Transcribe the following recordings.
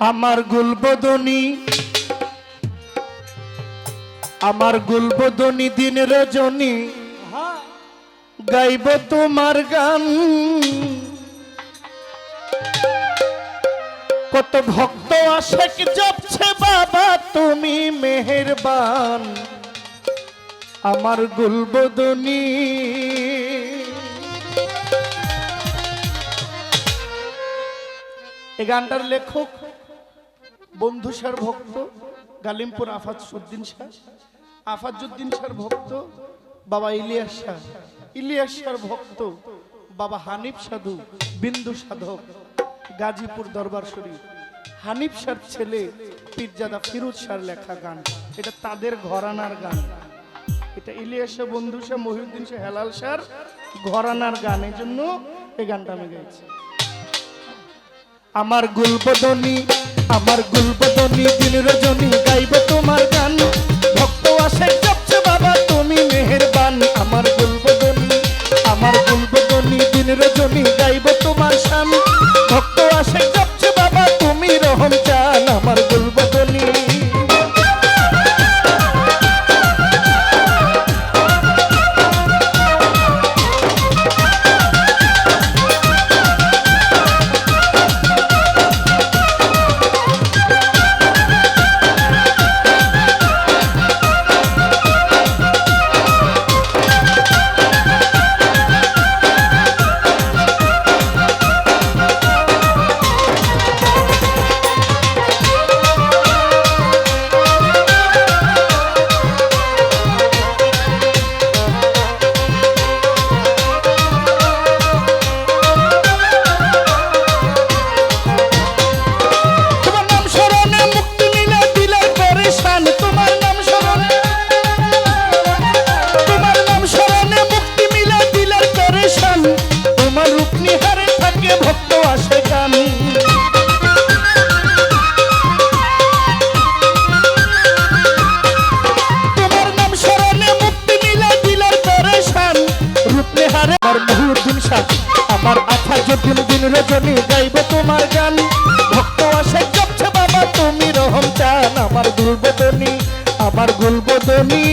আমার গুলবদনী আমার গুলবদনী দিন রজনী গাইব তোমার গান। কত ভক্ত আশেক জপছে বাবা, তুমি মেহেরবান। আমার গুলবদনী এই গানটার লেখক বন্ধু স্যার ভক্ত, গালিমপুর আফাজুদ্দিন শাহ আফাজুদ্দিন শাহর ভক্ত, বাবা ইলিয়াস শাহ ইলিয়াস শাহর ভক্ত, বাবা হানিফ সাধু, বিন্দু সাধক, গাজীপুর দরবার শরীফ। হানিফ শাহর ছেলে, পীরজাদা ফিরোজ শাহর লেখা গান। এটা তাদের ঘরানার গান। এটা ইলিয়াস শাহ বন্ধু শাহ মহিউদ্দিন শাহ হেলাল শাহর ঘরানার গান। এই জন্য এই গানটা আমি গাইছি। আমার গুলবদনী আমার গুলবদনী দিন রজনী। যদিন দিন রজনী গাইব তোমার গান। ভক্ত আসে জপছে বাবা, তুমি রহম চান আমার গুলবদনী আমার গুলবদনী।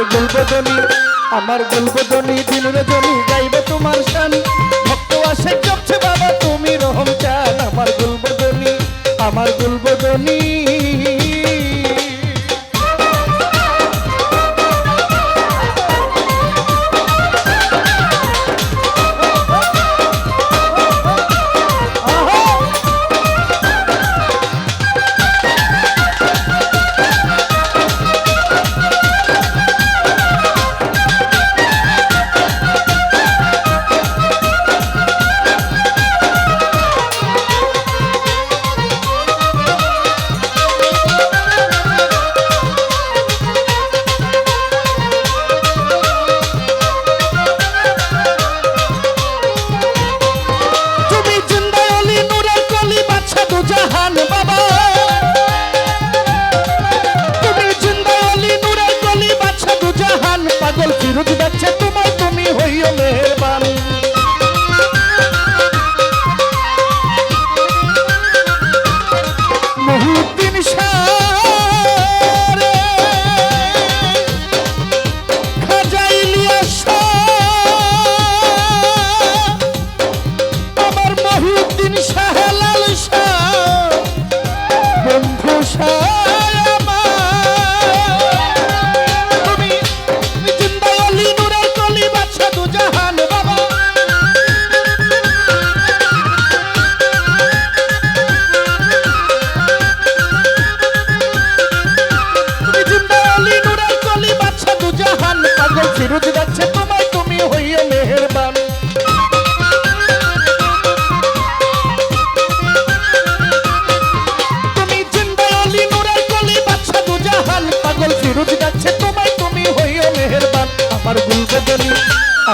আমার গুলবদনি আমার গুলবদনি দিন রজনী গাইবে তোমার শান। ভক্ত আসে চপছে বাবা, তুমি রহম চান। আমার গুলবদনি আমার গুলবদনী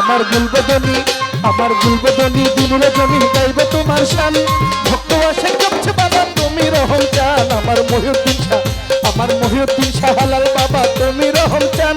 আমার গুলবদনি আমার গুলবদনি দিন রজনী গাইব তোমার শান। ভক্ত আসে কাছে বাবা তুমি রহম চান। আমার মহিউদ্দিন শাহ, আমার মহিউদ্দিন শাহ হালাল বাবা, তুমি রহম চান।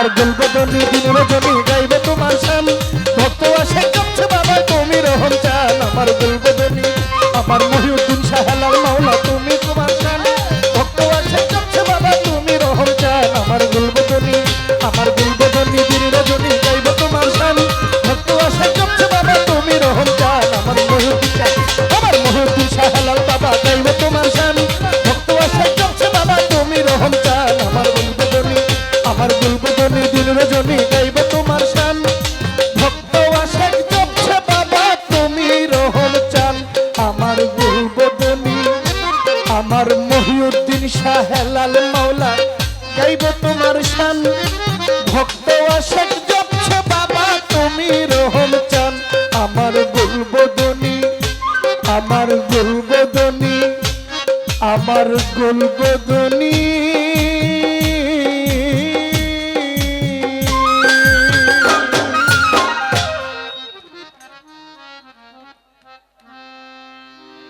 আমার গুলবেদনী দিন রজনী গাইবে তোমার শান ভক্ত আসে কাছে বাবা তুমি রহম চান, আমার গুলবেদনী আমার মহিউদ্দিন শাহেলাল মাওলা, গাইব তোমার শান। ভক্ত আশেক জপছে বাবা, তুমি রহম চান। আমার গুলবদনি আমার গুলবদনি, আমার গুলবদনী।